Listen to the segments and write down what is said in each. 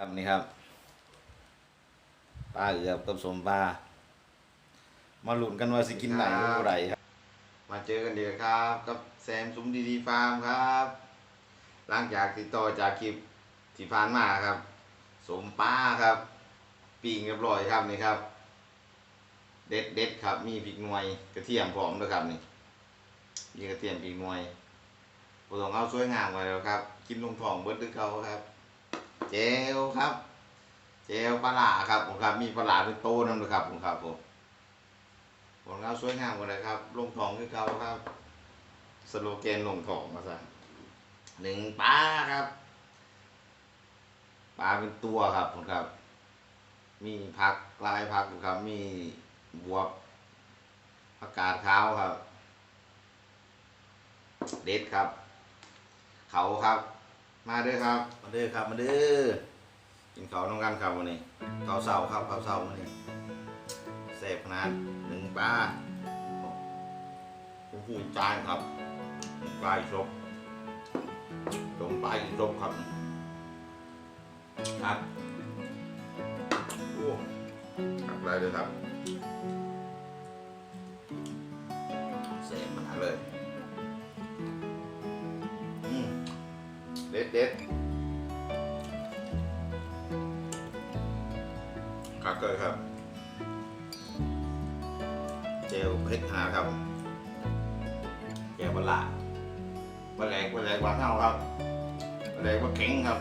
ครับนี่ครับปลาเอือบกับสมปลามาลุ้นกันว่าสิกินไหนเมื่อไหรครับ มาเจอกันเดียวครับ กับแซมซุ้มดีดีฟาร์มครับหลังจากติดต่อจากคลิปที่ผ่านมาครับ สมปลาครับปิ้งเรียบร้อยครับนี่ครับ เด็ดเด็ดครับ มีพริกหน่วยกระเทียมพร้อมด้วยครับนี่มีกระเทียมพริกหน่วยผสมเอาสวยงามไว้แล้วครับ กินลงท้องเบิดด้วยเขาครับ เจลครับ เจลปลาหลาครับผมครับ มีปลาหลาเป็นโตนั่นเลยครับผมครับผมผมเอาสวยงามกว่าเลยครับลงทองคือเก่าครับ สโลแกนลงทองมาซะหนึ่งปลาครับปลาเป็นตัวครับผมครับ มีผักลายผักครับ มีบวบผักกาดขาวครับ เด็ดครับ เขาครับ มาเด้อครับ มาเด้อครับ มาเด้อกินข้าวน้องกันครับวันนี้ข้าวเสาครับข้าวเสาวันนี้เสพขนาดหนึ่งปลาผมพูดจานครับปลาอีกครบตรงปลาอีกครบครับ ครับโอ้ับอะไรเลยครับเสพขนาดเลย ด็ดเด็ดครับเกิดครับ เจลเพชรหาครับแกวบลาบะแหลกบะแหลกหวานเท่าครับบะแหลกบะเข็งครับ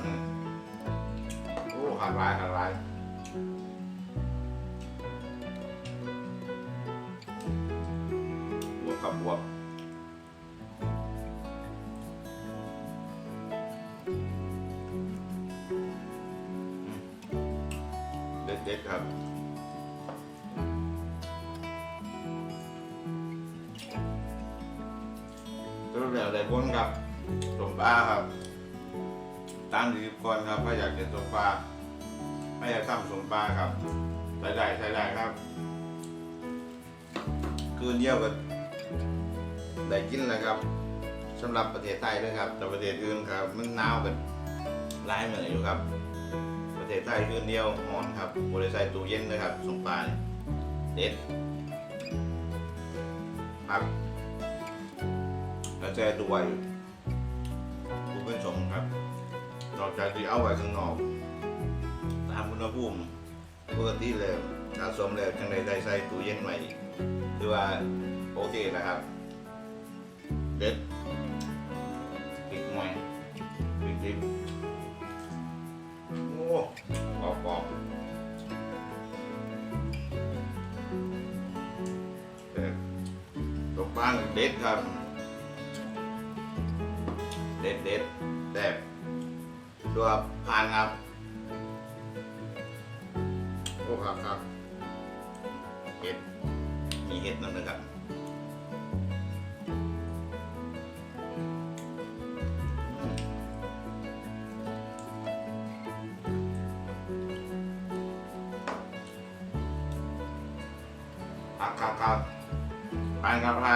โอ้ขาดลายขาดลายบวกครับบวก เด็ดครับตัวแบบใดบนครับสมปลาครับ ตามที่ก่อนครับถ้าอยากเห็นสมปลาถ้าอยากทำสมปลาครับใส่ได้ใส่ได้ครับ คืนเดียวกันได้กินแล้วครับสำหรับประเทศไทยด้วยครับ แต่ประเทศอื่นครับมันหนาวกันหลายเหมือนอยู่ครับ ประเทศไทยคืนเดียวอ่อนครับบริษัทตู้เย็นนะครับสงปลาเนี่ยเด็ดครับกระแจด้วยคุณผู้ชมครับนอกจากที่เอาไว้ข้างนอก ตามอุณหภูมิปกติเลยสะสมแล้วจังใดได้ใส่ตู้เย็นใหม่คือว่าโอเคนะครับเด็ด อกรอบกรอบเดตกบ้านเด็ดครับ เด็ดเด็ดแซ่บตัวผ่านครับ โอ้ครับครับเห็ดมีเห็ดนั่นนะครับ ครับครั